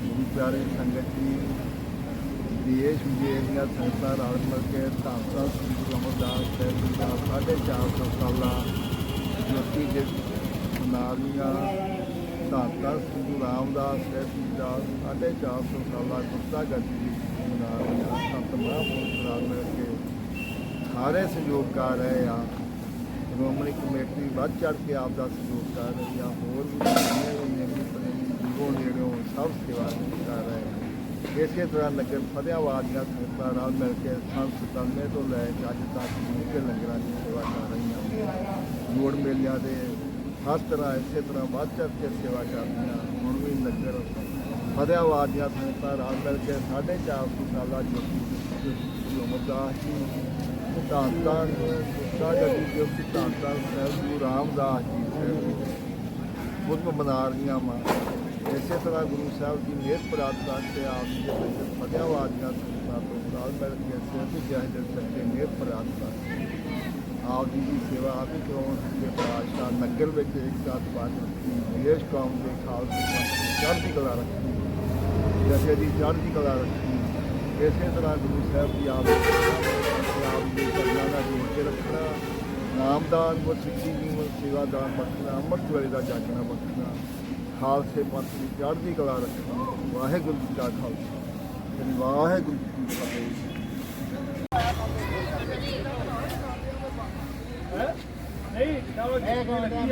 ਗੁਰੂ ਪਿਆਰੀ ਸੰਗਤ ਜੀ ਦੇਸ਼ ਵਿਦੇਸ਼ ਦੀਆਂ ਸੰਗਤਾਂ ਰਲ ਮਿਲ ਕੇ ਧੰਨ ਸਾਹਿਬ ਸ੍ਰੀ ਗੁਰੂ ਅਮਰਦਾਸ ਸਾਹਿਬ ਜੀ ਦਾ ਸਾਢੇ ਚਾਰ ਸੌ ਸਾਲਾ ਜੋਤੀ ਦੇ ਨਾਲੀਆਂ ਧੰਨ ਸਾਹਿਬ ਸ੍ਰੀ ਗੁਰੂ ਰਾਮਦਾਸ ਸਾਹਿਬ ਜੀ ਦਾ ਸਾਢੇ ਚਾਰ ਸੌ ਸਾਲਾ ਗੁਪਤਾ ਗੱਦੀ ਨਾਲੀਆਂ ਸੰਤ ਮਹਾਂਪੁਰਖ ਰਲ ਮਿਲ ਕੇ ਸਾਰੇ ਸਹਿਯੋਗ ਕਰ ਰਹੇ ਆ। ਸ਼੍ਰੋਮਣੀ ਕਮੇਟੀ ਵੱਧ ਚੜ ਕੇ ਆਪ ਦਾ ਸਹਿਯੋਗ ਕਰ ਰਹੀ ਆ, ਹੋਰ ਵੀ ਸਭ ਸੇਵਾ ਕਰ ਰਹੇ ਆ ਇਸੇ ਤਰ੍ਹਾਂ ਲੰਗਰ ਫਤਿਆਬਾਦ ਦੀਆਂ ਸੰਗਤਾਂ ਨਾਲ ਮਿਲ ਕੇ ਸੰਤ ਸਤਾਨੇ ਤੋਂ ਲੈ ਕੇ ਅੱਜ ਤੱਕ ਮੁੱਢੇ ਲੰਗਰਾਂ ਦੀ ਸੇਵਾ ਕਰ ਰਹੀਆਂ ਜੋੜ ਮੇਲਿਆਂ ਦੇ ਹਰ ਤਰ੍ਹਾਂ ਇਸੇ ਤਰ੍ਹਾਂ ਵੱਧ ਚੜ ਕੇ ਸੇਵਾ ਕਰਦੀਆਂ। ਹੁਣ ਵੀ ਲੰਗਰ ਫਤਿਆਬਾਦ ਦੀਆਂ ਸੰਗਤਾਂ ਨਾਲ ਮਿਲ ਕੇ ਸਾਢੇ ਚਾਰ ਸੌ ਸਾਲਾ ਜੋਤੀ ਅਮਰਦਾਸ ਜੀ ਸਿਧਾਂਤਾਂ ਨੂੰ ਗੁੱਸਾ ਗੱਡੀ ਜੋ ਸਿਧਾਂਤਾਂ ਸਾਹਿਬ ਗੁਰੂ ਰਾਮਦਾਸ ਜੀ ਸਾਹਿਬ ਬੁੱਧ ਮਨਾ ਰਹੀਆਂ ਮਾਂ ਇਸੇ ਤਰ੍ਹਾਂ ਗੁਰੂ ਸਾਹਿਬ ਦੀ ਮਿਹਰ ਪ੍ਰਾਪਤ ਕਰਕੇ ਆਪ ਜੀ ਦੇ ਵਿੱਚ ਫਤਿਆਬਾਦ ਦੀਆਂ ਸੰਗਤਾਂ ਤੋਂ ਨਾਲ ਮਿਲ ਕੇ ਸਿੱਧ ਜਹਦਰ ਸੱਚੇ ਮਿਹਰ ਪ੍ਰਾਪਤ ਕਰਕੇ ਆਪ ਜੀ ਦੀ ਸੇਵਾ ਆਪ ਹੀ ਕਰਾਉਣ ਦੇ ਪਾਤਸ਼ਾਹ ਨਗਰ ਵਿੱਚ ਇੱਕ ਸਾਥ ਪਾਠ ਰੱਖੀ ਦੇਸ਼ ਕੌਮ ਦੇ ਖਾਲਸੇ ਪੰਥ ਚੜ੍ਹਦੀ ਕਲਾ ਰੱਖੀ। ਜਥੇ ਦੀ ਚੜ੍ਹਦੀ ਕਲਾ ਰੱਖੀ। ਇਸੇ ਤਰ੍ਹਾਂ ਗੁਰੂ ਸਾਹਿਬ ਦੀ ਆਪ ਆਪ ਦੀ ਕਰਨਾ ਦਾ ਜੋੜ ਕੇ ਰੱਖਣਾ, ਨਾਮਦਾਨ ਗੁਰ ਸਿੱਖੀ ਸੇਵਾਦਾਨ ਬਖਸ਼ਣਾ ਅੰਮ੍ਰਿਤ ਵੇਲੇ ਦਾ ਜਾਗਣਾ ਬਖਸ਼ਣਾ ਖਾਲਸੇ ਪੰਥ ਦੀ ਚੜ੍ਹਦੀ ਕਲਾ ਰੱਖਣਾ ਵਾਹਿਗੁਰੂ ਜੀ ਕਾ ਖਾਲਸਾ ਸ੍ਰੀ ਵਾਹਿਗੁਰੂ ਜੀ ਕੀ ਫਤਿਹ ਨਹੀਂ ਚਾਵਲ ਜੀ ਲੱਗੀ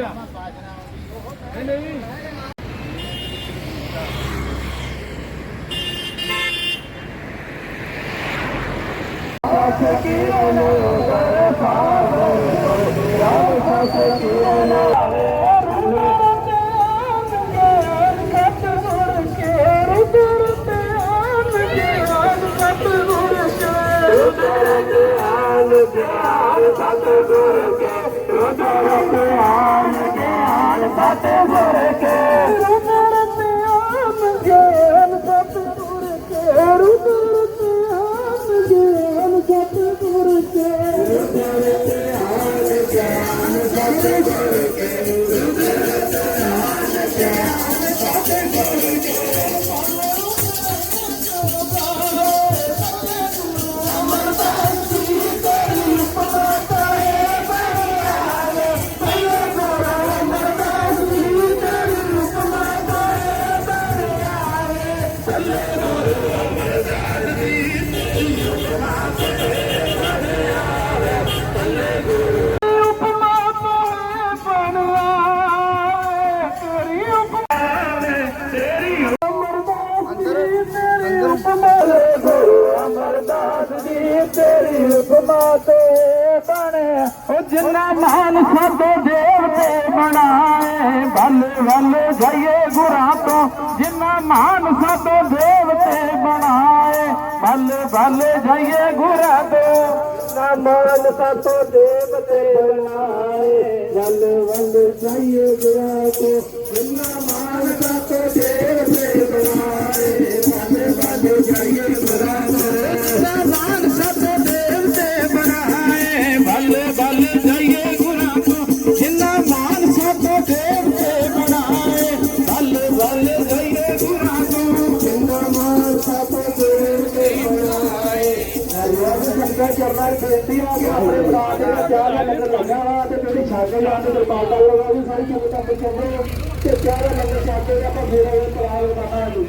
ਆ ਨਹੀਂ ਬੱਲੇ ਜਾਈਏ ਗੁਰਾਂ ਤੋਂ, ਜਿੰਨਾ ਮਾਨ ਸਾਡੋ ਦੇਵਤੇ ਬਣਾਏ। ਬੱਲੇ ਵੱਲ ਜਾਈਏ ਗੁਰਾਂ ਤੋਂ ਨਾ ਮਾਨ ਸਾਡੋ ਦੇਵਤੇ ਬਣਾਏ। ਬੱਲੇ ਵੱਲ ਜਾਈਏ ਗੁਰਾਂ ਤੋਂ, ਜਿੰਨਾ ਮਾਨ ਸਾਡੋ ਦੇਵਤੇ ਮੈਂ ਕਰਨਾ ਬੇਨਤੀ ਆ ਕਿ ਆਪਣੇ ਪਲਾਟ ਦੇ ਚਾਹ ਦਾ ਲੰਗਰ ਲੱਗਾ ਵਾ ਤੇ ਤੁਸੀਂ ਛਾਗੇ ਜਾ ਕੇ ਦਰਬਾਰ ਦਾ ਲਗਾ ਵੀ ਸਾਰੀ ਜਨਤਾ ਨੂੰ ਕਹਿੰਦੇ ਤੇ ਚਾਹ ਦਾ ਲੰਗਰ ਛਾਗੇ ਦਾ ਆਪਾਂ ਫੇਰ ਇਹ ਪਲਾਟ ਲਗਾਉਣਾ ਜੀ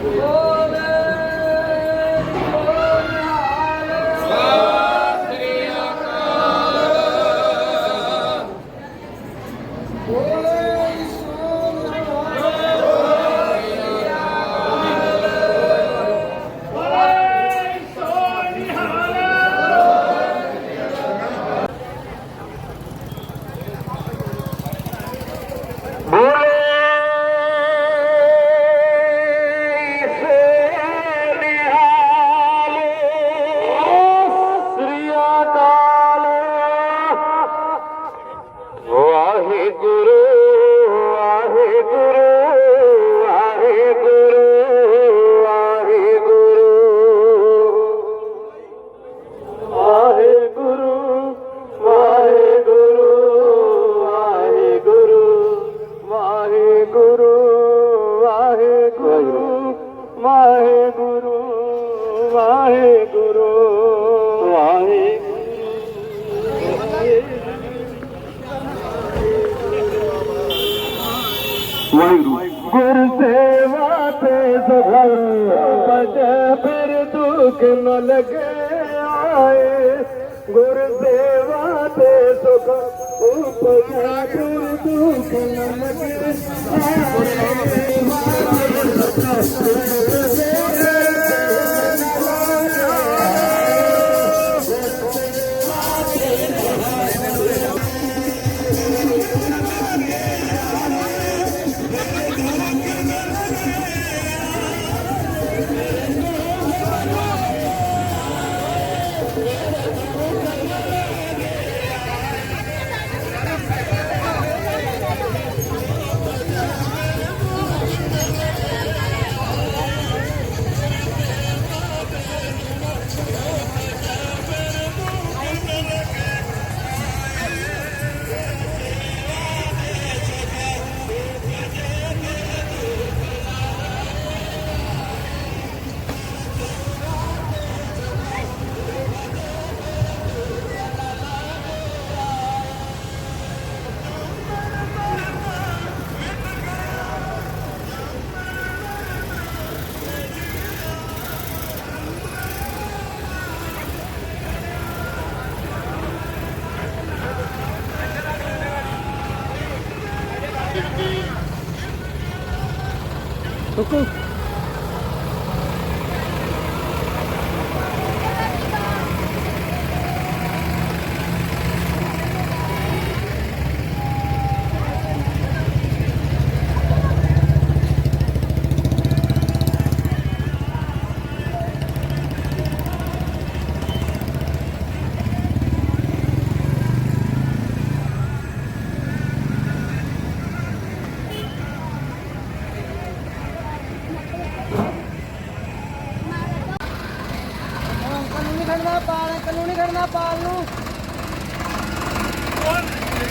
Oh.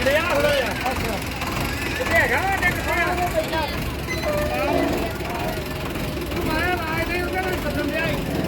ਲਿਆ ਥੋੜਾ ਜਿਹਾ ਕਿੱਥੇ ਹੈਗਾ ਅੱਡੇ ਕਿੱਥੇ ਆ ਮਾਇਆ ਮਾਇਆ ਦੇ ਉਹਨਾਂ ਨੂੰ ਸੱਦਣ ਦਿਆ